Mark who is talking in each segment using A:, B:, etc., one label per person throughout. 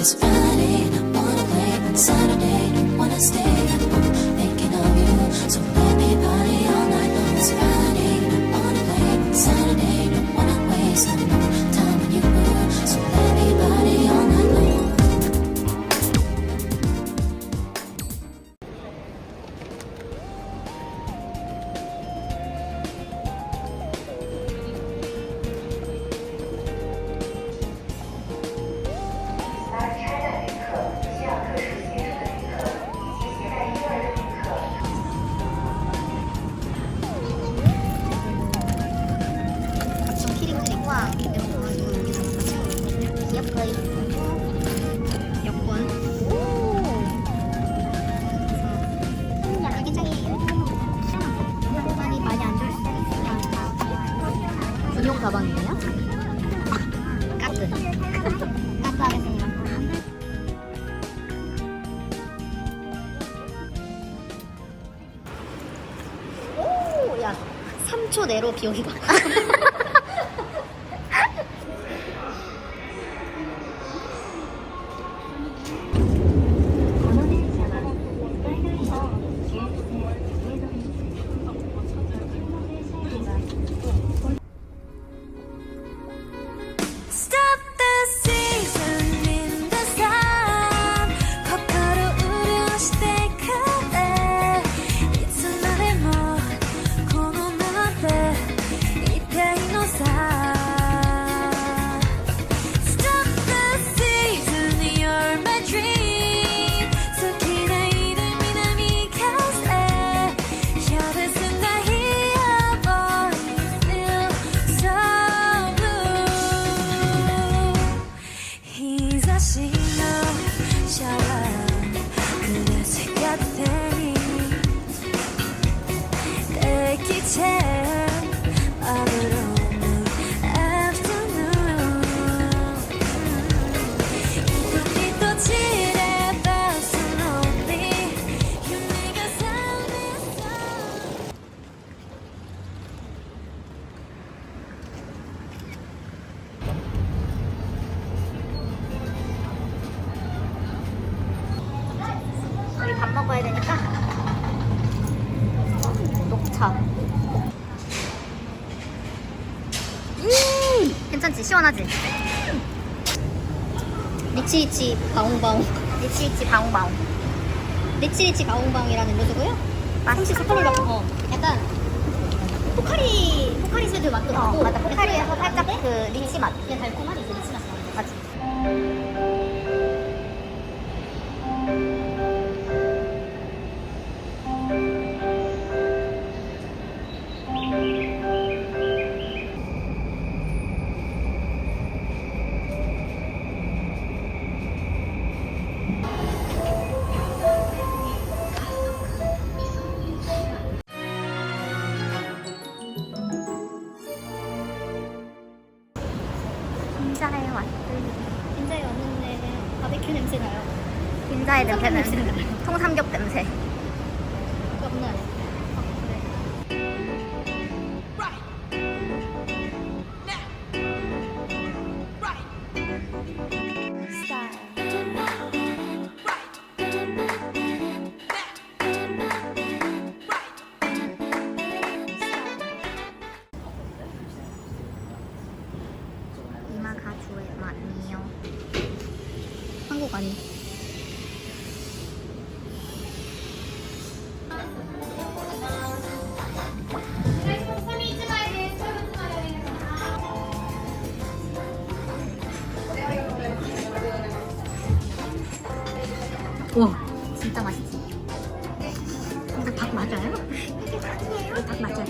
A: It's Friday wanna play, but Saturday wanna stay. Thinking of you, so
B: 내로 봐
A: Stop
B: 음 괜찮지 시원하지? 리치리치 바웅바웅. 리치리치 바웅바웅. 리치리치 바웅바웅이라는 음료수고요. 맛이 사탕을 어. 약간 포카리 포카리 세드 맛도 나고
C: 어, 맞아. 포카리에서 살짝 그 리치 맛.
B: 그냥 달콤하게
C: 와 진짜 맛있지. 이거 닭 맞아요? 이거 닭 맞아요?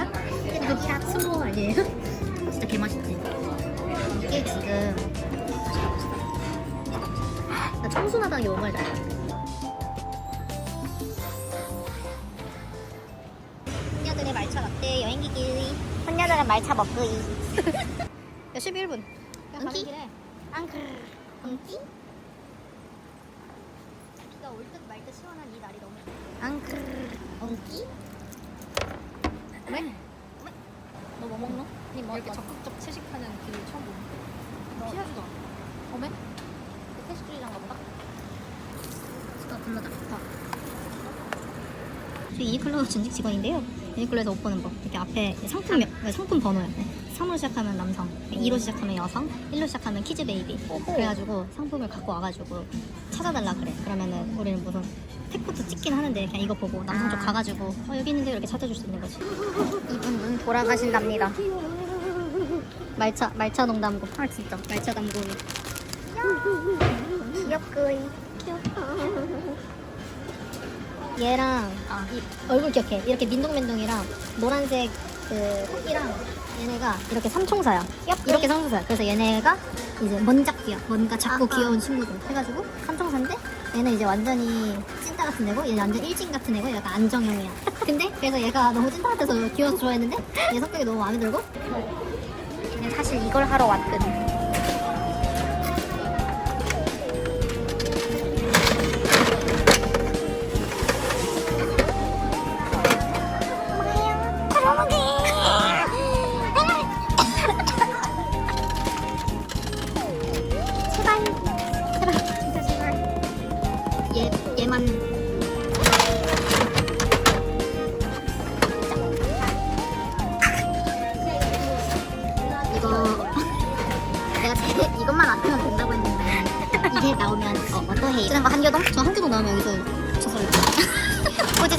B: 이거 샵 스모 아니에요?
C: 진짜 개 맛있지. 이게 지금
B: 나 청순하다는 게뭔 말이야 소녀들의 말차 라떼 여행기기
C: 혼녀들은 말차 먹으이.
B: 야 11분 야 가는
C: 응키?
B: 길에
C: 앙크. 엉키?
B: 비가 올 듯 말 듯 시원한 이 날이 너무
C: 앙크. 엉키?
B: 왜? 너뭐 먹노? 니 뭐,
D: 이렇게
B: 뭐,
D: 적극적 채식하는 길을 처음 보는
B: 너-
D: 피하지도 않아.
B: 어메? 그 패스트리장가 보다? 불러다. 저 유니클로 전직 직원인데요. 유니클로에서 옷 보는 법. 이렇게 앞에 상품 명- 그러니까 상품 번호요. 네. 3으로 시작하면 남성, 2로 시작하면 여성, 1로 시작하면 키즈 베이비. 그래가지고 상품을 갖고 와가지고 찾아달라 그래. 그러면은 우리는 무슨 택부터 찍긴 하는데 그냥 이거 보고 남성 쪽
C: 아.
B: 가가지고 어 여기 있는데 이렇게 찾아줄 수 있는 거지.
C: 이분 돌아가신답니다.
B: 말차 말차 농담고.
C: 아 진짜.
B: 말차 담고.
C: 귀엽구이.
B: 얘랑 아, 이 얼굴 기억해. 이렇게 민둥민둥이랑 노란색 그 토끼랑 얘네가 이렇게 삼총사야. 이렇게 삼총사야. 그래서 얘네가 이제 먼작귀야. 뭔가 작고
C: 아하.
B: 귀여운 친구들 해가지고 삼총사인데 얘는 이제 완전히 찐따 같은 애고 얘는 완전 일진 같은 애고 약간 안정형이야. 근데 그래서 얘가 너무 찐따 같아서 귀여워서 좋아했는데 얘 성격이 너무 마음에 들고
C: 그냥 사실 이걸 하러 왔거든.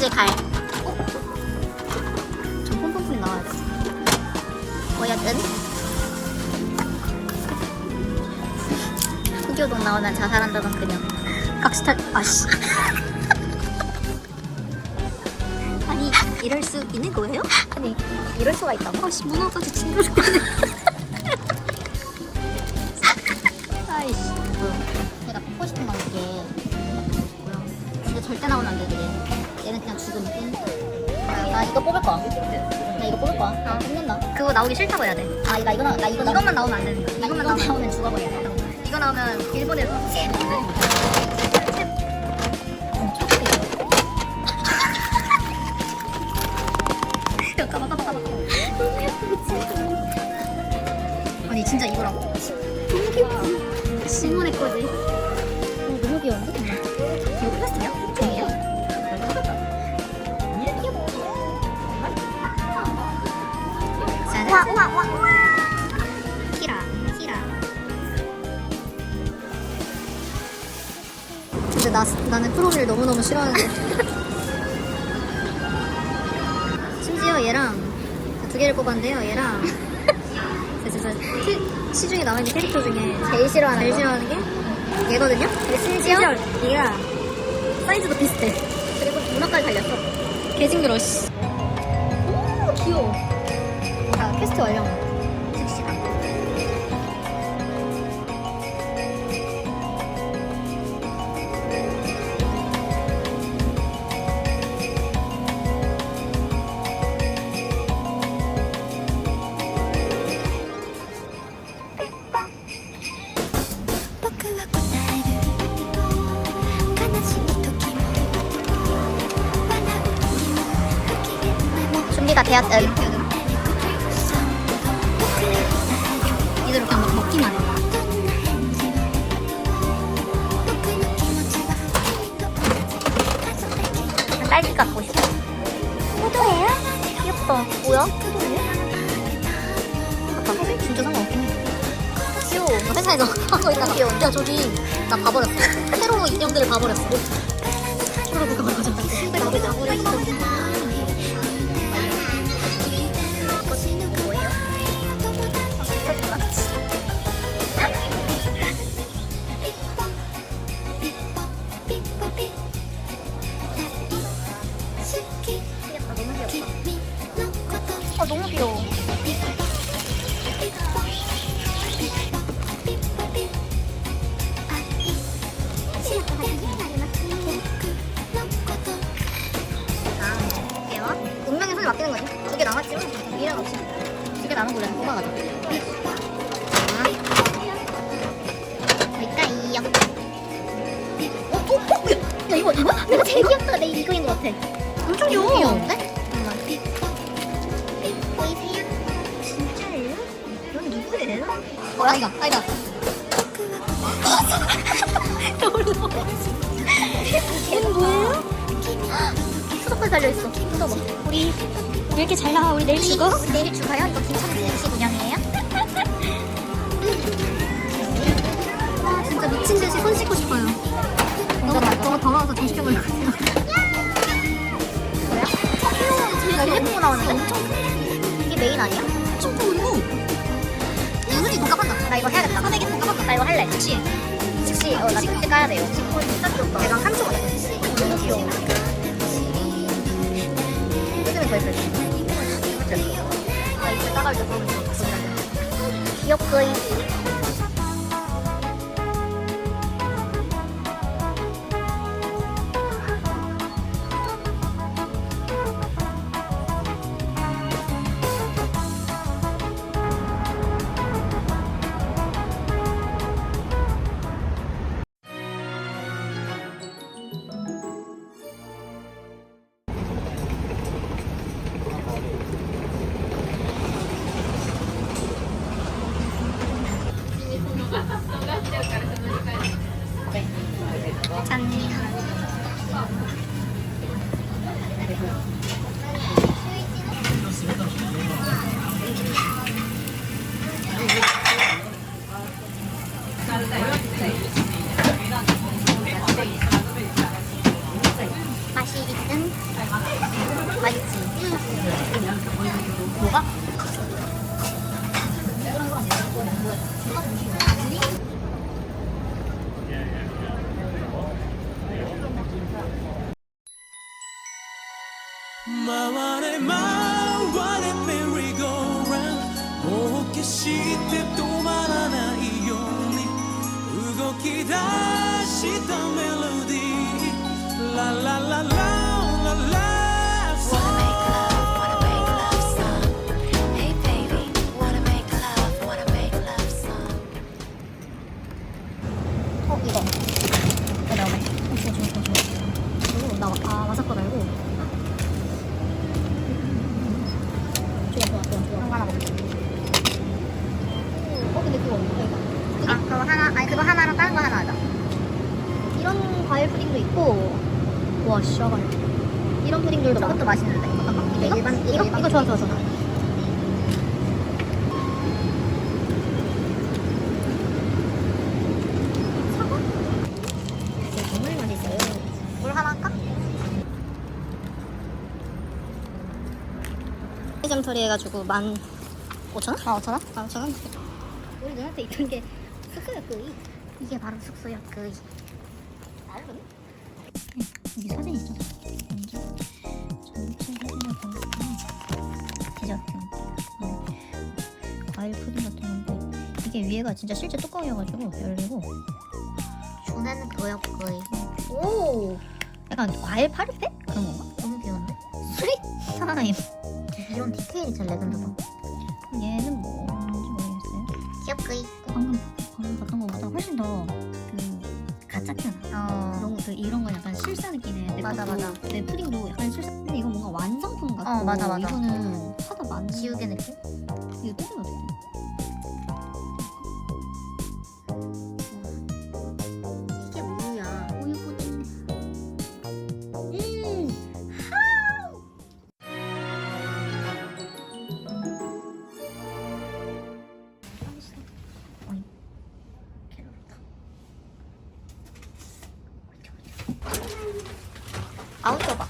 B: 꼬지질 갈. 어? 좀 폼폼폼 나와야 돼. 보여준 한교동 나오면 자살한다던 그녀. 각시탈 아씨. 아니 이럴 수 있는 거예요?
C: 아니 이럴 수가 있다고?
B: 아씨 문어까지 징그럽게 아이씨 내가 뽑고 싶은 건 이게 뭐야 근데 절대 나오면 안 돼 그게 죽음 나, 나 이거 뽑을 거야 나 이거 뽑을 거야 나 뽑는다
C: 그거 나오기 싫다고 해야 돼.
B: 아 이거 이거 나, 나 이거
C: 이것만 나오면 안 되는 거야.
B: 나 이것만 나오면 죽어버려
C: 이거 나오면 일본에서
B: 까봐 까봐 까봐 아니 진짜 이거라고 신문의 거지 어, 너무 귀여운데
C: 와, 와, 와,
B: 키라 키라 근데 나, 나는 프로를 너무너무 싫어하는데. 심지어 얘랑 두 개를 뽑았는데요 얘랑. 그래서 저 키- 시중에 나와있는 캐릭터 중에
C: 제일 싫어하는
B: 제일
C: 거.
B: 싫어하는 게? 얘거든요?
C: 근데 심지어
B: 얘가 사이즈도 비슷해.
C: 그리고 문어까지 달렸어.
B: 개 징그러 씨. 오 귀여워
C: 즉시다.
B: 준비가 되었든 하고 있다가 야 저기. 나 봐버렸어. 새로 인형들을 봐버렸어. 그러고 가져 나도 나버렸어 맡기는 거지 두 개 남았지만 미련 없이 두 개 남은 거를 뽑아가자
C: 뭘까요?
B: 어? 어? 어? 야 이거 이거?
C: 내가 제일 귀엽다. 내 이거인 것 같아.
B: 엄청 귀여워
C: 귀여운데?
B: 보이세요?
C: 진짜예요? 이건 누구예요?
B: 아이가 아이가 이건 뭐예요?
C: 달려있어. 뜯어봐. 우리
B: 왜 이렇게 잘 나와? 우리 내일 죽어?
C: 우리 내일 죽어요? 이거 김천지 씨 운영이에요?
B: 와 진짜 미친 듯이 손 씻고 싶어요. 너무, 너무 더러워서 정신병 걸릴 것 같아요.
C: 뭐야? 어, 귀여워. 예쁘고 나오는데? 엄청. 이게 메인 아니야?
B: 엄청 크고 눈이 복잡한다.
C: 나 이거 해야겠다.
B: 화내기 복잡한다.
C: 나 이거 할래. 즉시, 어, 나 즉시 까야 돼요. 내가 상처거든. 너무 귀여워. 더 예쁠 듯. 아, 이거 따가울 때 보면 좋다. 귀엽구
D: に動き出したメロディーララララララ
C: 이런
B: 푸딩들도 많아.
C: 저것도 맛있는데. 이게
B: 이거?
C: 일반,
B: 이거, 이거 좋아, 좋아, 좋아. 사과? 이게 정말 맛있어요.
C: 물 하나 할까?
B: 점 처리 해가지고 만 오천 원?
C: 어, 5천원?
B: 만 오천 원? 우리 눈앞에 있던 게 스크야 그
C: 이게 바로 숙소역 그.
B: 다르네? 여기 사진 있어. 어, 과일 푸딩 같은 건데 이게 위에가 진짜 실제 뚜껑이어가지고 열리고
C: 조는 교역 그.
B: 오 약간 과일 파르페 그런 건가?
C: 너무 귀여운데?
B: 스윗 타임.
C: 이런 디테일이 제일 레전드다.
B: 얘는 뭔지 모르겠어요.
C: 귀엽구이.
B: 방금 방금 봤던 것보다 훨씬 더그 가짜잖아.
C: 어.
B: 너무 그 이런 건 약간 실사 느낌의 내
C: 맞아,
B: 것도,
C: 맞아.
B: 내 푸딩도 약간 실사 근데 이건 뭔가 완성품 같고
C: 어, 맞아, 맞아.
B: 이거는 사다 만
C: 지우개 느낌?
B: 이거 뜯으면 어떡해
C: 아웃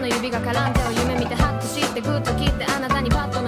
E: の指が絡んでを夢見てハッとしてグッと切ってあなたにパッと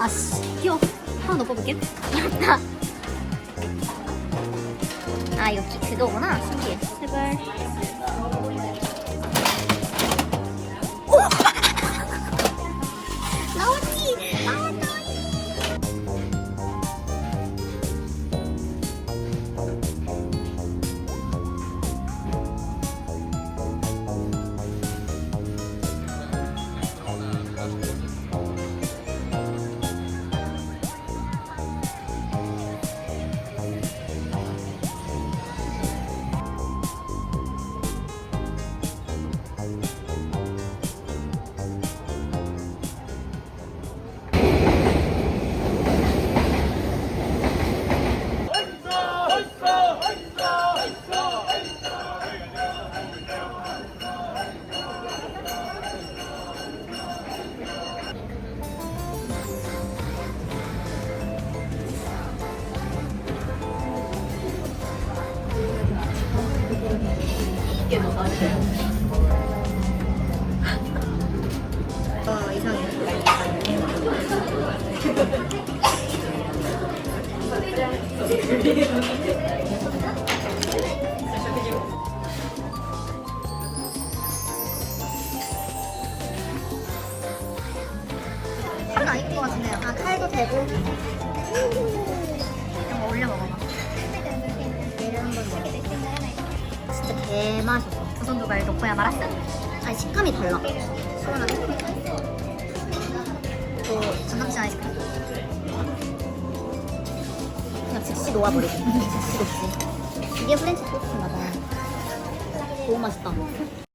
B: 아씨. 귀여워
C: 여기 그거구나 신기해. 제발. 쉽게 못 하네. 걸 넣고야 말았어. 아니 식감이 달라. 시원하네. 또 전남친 아이스크림. 그냥 즉시 녹아버리고. 즉시 녹지. 이게 프렌치 토스트인가 봐. 너무 맛있다.